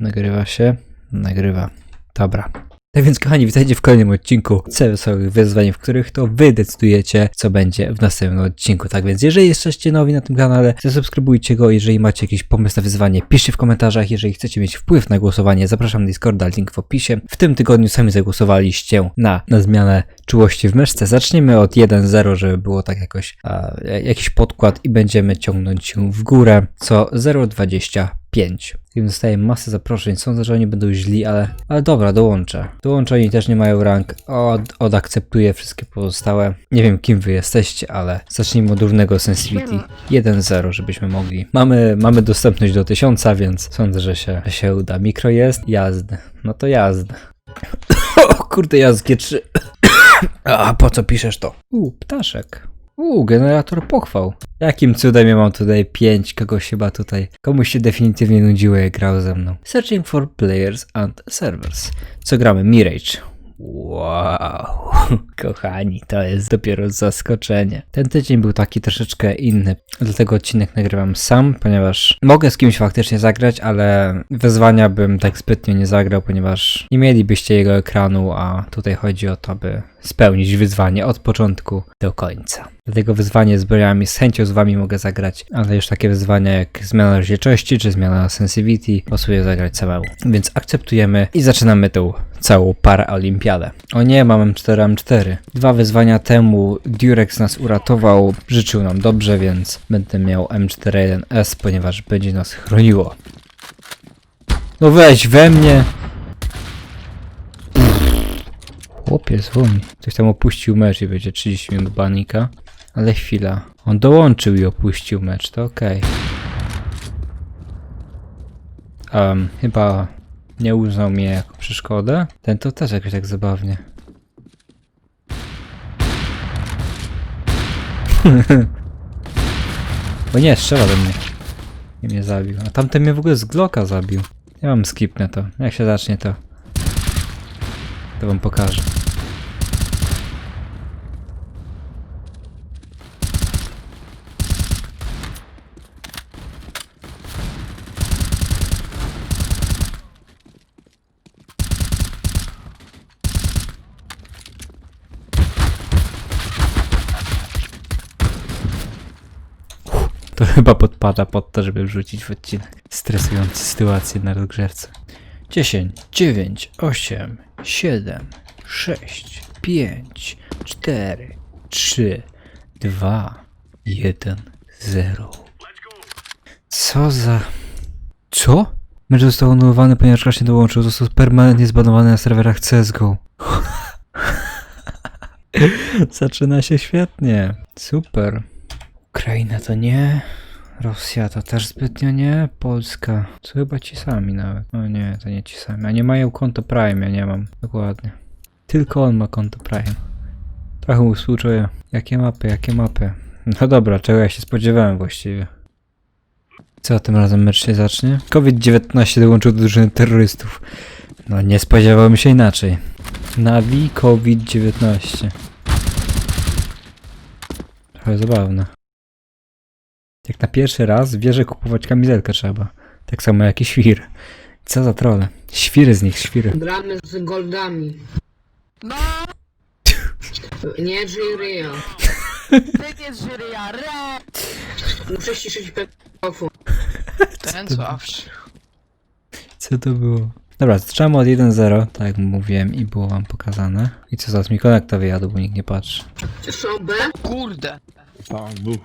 Nagrywa się? Nagrywa. Dobra. Tak więc, kochani, witajcie w kolejnym odcinku C wesołych wyzwań, w których to wy decydujecie, co będzie w następnym odcinku. Tak więc, jeżeli jesteście nowi na tym kanale, zasubskrybujcie go. Jeżeli macie jakiś pomysł na wyzwanie, piszcie w komentarzach. Jeżeli chcecie mieć wpływ na głosowanie, zapraszam na Discorda, link w opisie. W tym tygodniu sami zagłosowaliście na, na zmianę czułości w myszce. Zaczniemy od 1.0, żeby było tak jakoś a, jakiś podkład i będziemy ciągnąć się w górę co 0.25. Im dostaję masę zaproszeń. Sądzę, że oni będą źli, ale, ale dobra, dołączę. Dołączę, oni też nie mają rank. Od, odakceptuję wszystkie pozostałe. Nie wiem, kim wy jesteście, ale zacznijmy od równego sensitivity. 1.0, żebyśmy mogli. Mamy, mamy dostępność do 1000, więc sądzę, że się, że się uda. Mikro jest? Jazdy. No to jazdy. o kurde, jazd G3. A po co piszesz to? U, ptaszek. Uuu, generator pochwał. Jakim cudem ja mam tutaj 5, kogoś chyba tutaj. Komuś się definitywnie nudziło, jak grał ze mną. Searching for players and servers. Co gramy? Mirage. Wow, kochani, to jest dopiero zaskoczenie. Ten tydzień był taki troszeczkę inny, dlatego odcinek nagrywam sam, ponieważ mogę z kimś faktycznie zagrać, ale wyzwania bym tak zbytnio nie zagrał, ponieważ nie mielibyście jego ekranu, a tutaj chodzi o to, by spełnić wyzwanie od początku do końca. Dlatego wyzwanie z brojami z chęcią z wami mogę zagrać, ale już takie wyzwania jak zmiana rozdzielczości czy zmiana sensitivity pasuje zagrać samemu. Więc akceptujemy i zaczynamy tą całą paraolimpiadę. O nie, mam M4 M4. Dwa wyzwania temu Durex nas uratował, życzył nam dobrze, więc będę miał M41S, ponieważ będzie nas chroniło. No weź we mnie! Chłopie, złomi. Ktoś tam opuścił mecz i będzie 30 minut banika. Ale chwila. On dołączył i opuścił mecz, to okej. Em, chyba nie uznał mnie jako przeszkodę. Ten to też jakoś tak zabawnie. o nie, strzela do mnie. I mnie zabił. A tamten mnie w ogóle z Glocka zabił. Ja mam skipnę to. Jak się zacznie to. To wam pokażę. To chyba podpada pod to, żeby wrzucić w odcinek. Stresujące sytuacje na rozgrzewce. 10, 9, 8, 7, 6, 5, 4, 3, 2, 1, 0. Co za... Co? Mecz został anulowany, ponieważ Crash nie dołączył. Został permanentnie zbanowany na serwerach CSGO. Zaczyna się świetnie. Super. Ukraina to nie. Rosja to też zbytnio nie. Polska. To chyba ci sami nawet. O nie, to nie ci sami. A nie mają konto Prime, ja nie mam. Dokładnie. Tylko on ma konto Prime. Trochę mu współczuję. Jakie mapy, jakie mapy. No dobra, czego ja się spodziewałem właściwie. Co tym razem mecz się zacznie? COVID-19 dołączył do drużyny terrorystów. No nie spodziewałem się inaczej. Navi COVID-19. Trochę zabawne. Jak na pierwszy raz wierzę kupować kamizelkę trzeba. Tak samo jak i świr. Co za trole. Świry z nich, świry. Gramy z goldami. No, Nie Jiria. ty nie żyria, re! Muszę ściszyć mikrofon. Ten słabszy. Co to było? Dobra, zaczynamy od 1-0, tak jak mówiłem i było wam pokazane. I co zaraz mi konekta wyjadł, bo nikt nie patrzy. Są B? Kurde. Tak, był.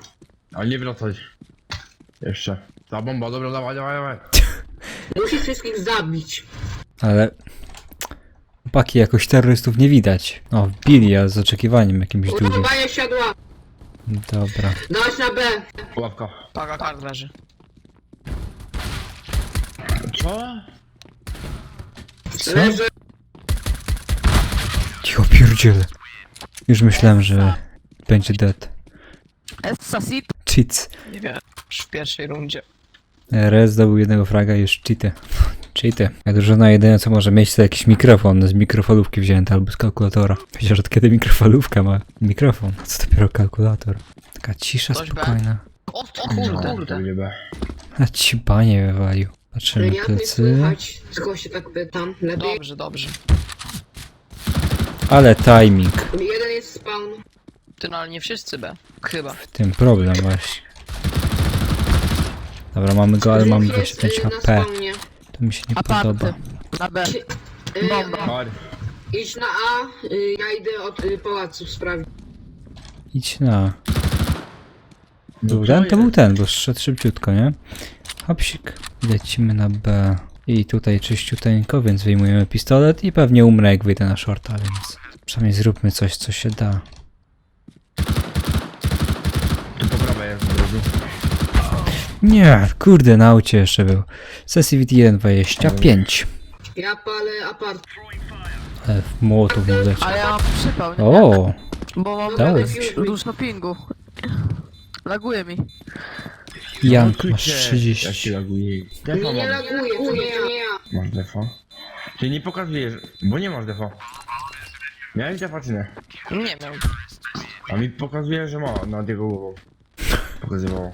Ale nie wracać. Jeszcze. Ta bomba, dobra, dawaj, dawaj, dawaj. Musi wszystkich zabić. Ale... Chłopaki, jakoś terrorystów nie widać. O, wbili, a z oczekiwaniem jakimś długim. Uwaga, ja siadła. Dobra. Dałaś na B. Ławka. Paga kart leży. Co? Co? Leży. Cicho pierdziele. Już myślałem, że będzie dead. Assassin? Cheats. Nie wiem, już w pierwszej rundzie. Rez zdobył jednego fraga i już cheaty. Cheaty. Ja drużyna jedyne co może mieć to jakiś mikrofon z mikrofalówki wzięty albo z kalkulatora. Chociaż od kiedy mikrofalówka ma mikrofon, a co dopiero kalkulator. Taka cisza B? spokojna. O, o kurde. No, to nie B. A ci panie wywalił. Patrzymy Jak mnie plecy. słychać? Tylko się tak pytam. Lepiej. Dobrze, dobrze. Ale timing. Jeden jest spawn. Ty no ale nie wszyscy B. Chyba. W tym problem właśnie. Dobra, mamy go, ale mamy Dwóch jest, 25 y, HP. Spawnie. To mi się nie Aparty. podoba. Na B. Y, Bomba. Chodź. Idź na A, y, ja idę od y, pałacu sprawdzić. Idź na... No Był ten? To był ten, bo szedł szybciutko, nie? Hopsik. Lecimy na B. I tutaj czyściuteńko, więc wyjmujemy pistolet i pewnie umrę jak wyjdę na shorta, więc... Przynajmniej zróbmy coś, co się da. Tu po drugi. Nie, kurde, na aucie jeszcze był. Sensitivity 1.25. Ja palę apart. Ale w młotów mu leci. Ale ja mam przypał, nie? O, Bo mam Dałeś. dużo pingu. Laguje mi. Jank, No, masz Ja 30. się laguję. Nie, Defa nie mam. laguję, to nie, ja. Masz defa? Ty nie pokazujesz, bo nie masz defa. Miałeś defa czy nie? Nie miał. A mi pokazuje, że ma nad jego głową. Pokazywało.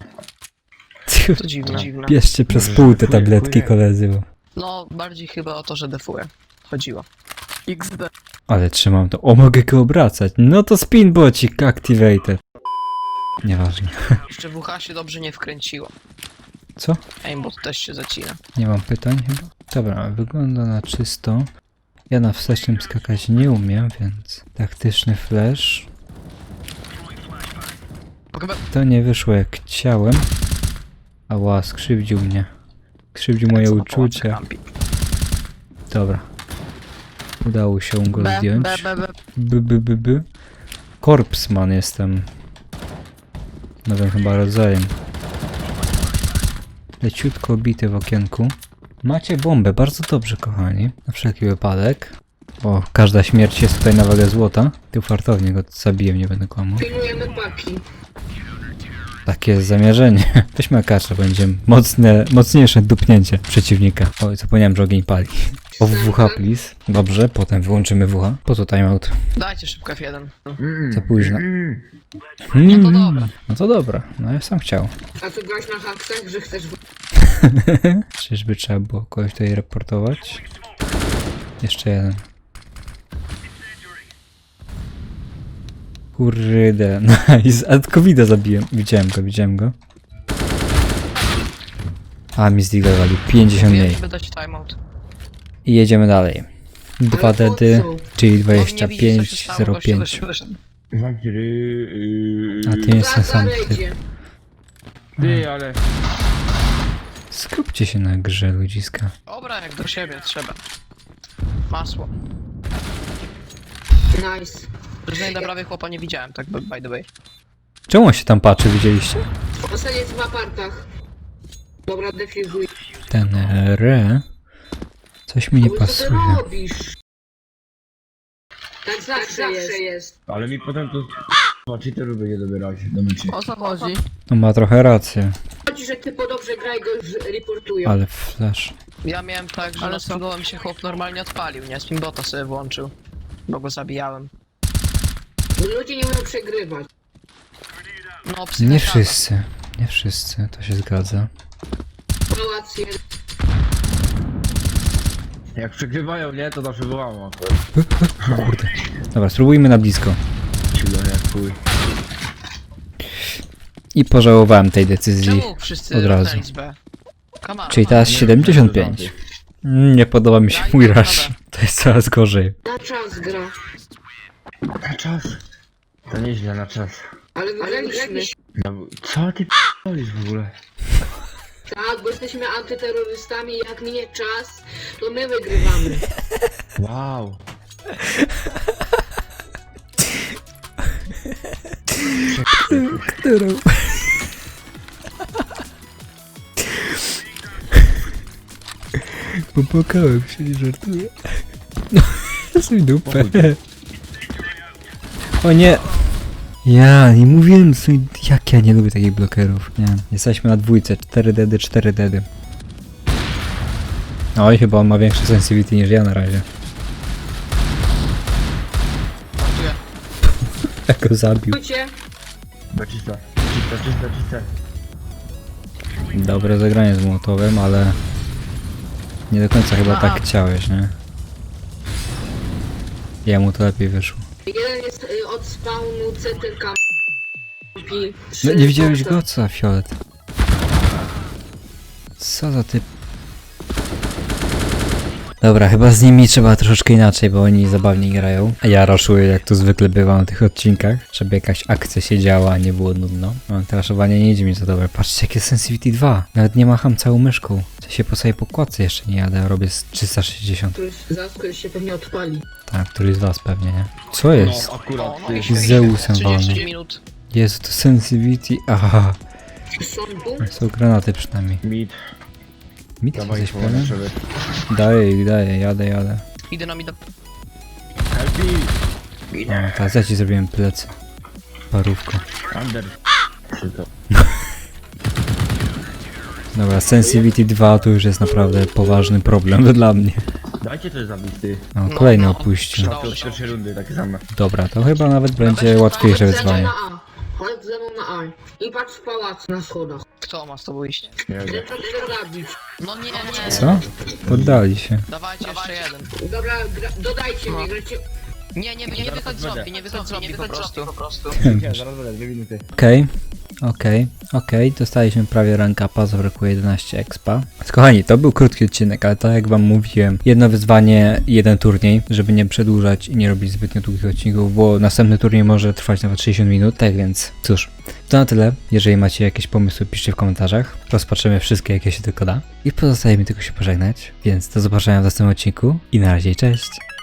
To dziwne. dziwne. Bierzcie przez Może pół te tabletki, koledzy. Bo... No, bardziej chyba o to, że defuję. Chodziło. XD. Ale trzymam to. O, mogę go obracać. No to spinbocik activated. Nieważne. Jeszcze WH się dobrze nie wkręciło. Co? Aimbot też się zacina. Nie mam pytań chyba. Dobra, wygląda na czysto. Ja na wstecznym skakać nie umiem, więc taktyczny flash. To nie wyszło jak chciałem. Ała, skrzywdził mnie. Skrzywdził moje uczucia. Dobra. Udało się go B, zdjąć. B, B, B. By, by, by, by. Korpsman jestem. Nowym chyba rodzajem. Leciutko bity w okienku. Macie bombę, bardzo dobrze kochani. Na wszelki wypadek. O, każda śmierć jest tutaj na wagę złota. Ty fartownie go zabiłem, nie będę kłamał. Pilnujemy paki. Takie jest zamierzenie. Weźmy akacza, będzie mocne, mocniejsze dupnięcie przeciwnika. Oj, zapomniałem, że ogień pali. O WH, please. Dobrze, potem wyłączymy WH. Po co timeout? Dajcie szybko F1. Mm. Za późno. Mm. Mm, to dobra. No to dobra, no ja sam chciał. A ty grałeś na haksach, że chcesz... Czyżby trzeba było kogoś tutaj reportować? Jeszcze jeden. Kurde, nice. A covida zabiłem. Widziałem go, widziałem go. A, mi zdigowali. 50 Ja mniej. żeby dać timeout. I jedziemy dalej. Dwa Ale po dedy, co? czyli No, nie widzisz, co się stało, gościu 25,05. wyszedł, wyszedł. Wampiry... Yy, A ty jest Za ten sam typ. zaredzie. Ty, ale... Skupcie się na grze, ludziska. Dobra, jak do siebie trzeba. Masło. Nice. Przynajmniej na prawie chłopa nie widziałem, tak by, by the way. Czemu on się tam patrzy, widzieliście? Ostatni jest w apartach. Dobra, defuzuj. Ten re... Coś mi nie Co ty pasuje. robisz? Tak zawsze, jest. Ale mi potem to... Chyba cheaterów będzie dobierać do meczy. O co chodzi? No ma trochę rację, Chodzi, że ty po dobrze graj go już reportują. ale flash. Ja miałem tak, że Ale na co? mi się chłop normalnie odpalił, nie? Spinbota sobie włączył. Bo go zabijałem. Ludzie nie umieją przegrywać. No, psy Nie wszyscy, nie wszyscy, to się zgadza. Pałac jeden. Jak przegrywają, nie, to zawsze wyłamam akurat. Kurde. Dobra, spróbujmy na blisko. Jak chuj. I pożałowałem tej decyzji. Czemu wszyscy od razu. Come on. Czyli teraz Nie, 75. Mm, Nie podoba mi się mój rush. To jest coraz gorzej. Na czas gra. Na czas. To nieźle na czas. Ale wygraliśmy. No, co ty p***olisz w ogóle? Tak, bo jesteśmy antyterrorystami i jak minie czas, to my wygrywamy. Wow. Którą? Popłakałem się, nie żartuję. No, sobie dupę. O nie! Ja, nie mówiłem sobie, jak ja nie lubię takich blokerów. Nie, jesteśmy na dwójce, 4 dedy, 4 dedy. Oj, chyba on ma większe sensitivity niż ja na razie. Jak go zabił. Czujcie? Czysta, czysta, czysta, czysta. Dobre zagranie z Mołotowem, ale Nie do końca chyba tak chciałeś, nie? Jemu to lepiej wyszło. Jeden jest y, od spawnu CTK. No nie widziałeś go? Co za fiolet? Co za typ? Dobra, chyba z nimi trzeba troszeczkę inaczej, bo oni zabawnie grają. A ja raszuję, jak to zwykle bywa na tych odcinkach, żeby jakaś akcja się działa, a nie było nudno. No, te raszowanie nie idzie mi za dobre. Patrzcie, jakie Sensitivity 2. Nawet nie macham całą myszką. Co się po sobie pokładce jeszcze nie jadę, robię z 360. Któryś zaraz któryś się pewnie odpali. Tak, któryś z was pewnie, nie? Co jest? No, O, akurat no świetnie. Zeusem 30 walny. minut. Jezu, to Sensitivity. Aha, Są tu? są granaty przynajmniej. Mid. Mi to Dawaj, coś położę powiem? Daję, daję, jadę, jadę. Idę na mi do... Help No, teraz ja ci zrobiłem plecy. Parówko. Under. Czy to? Dobra, Sensitivity 2 to już jest naprawdę poważny problem dla mnie. Dajcie coś zabić, ty. No, No, kolejny no. opuścił. To od pierwszej rundy, takie same. Dobra, to chyba nawet będzie łatwiejsze wyzwanie. na A. Ze mną na A. I patrz w pałac na schodach. Kto ma z tobą iść? Nie wiem. Chcę to chcę zabić. No nie, nie. Co? Poddali się. Dawajcie jeszcze jeden. Dobra, gra, dodajcie mnie, gracie... Nie, nie, nie wychodź z zombie, nie wychodź z zombie po prostu. Zaraz będę, dwie minuty. Okej, okej, okej, dostaliśmy prawie rank upa, zabrakło 11 expa. Kochani, to był krótki odcinek, ale tak jak wam mówiłem, jedno wyzwanie, jeden turniej, żeby nie przedłużać i nie robić zbytnio długich odcinków, bo następny turniej może trwać nawet 60 minut, tak więc cóż, to na tyle. Jeżeli macie jakieś pomysły, piszcie w komentarzach. Rozpatrzymy wszystkie, jakie się tylko da. I pozostaje mi tylko się pożegnać, więc do zobaczenia w następnym odcinku i na razie, cześć!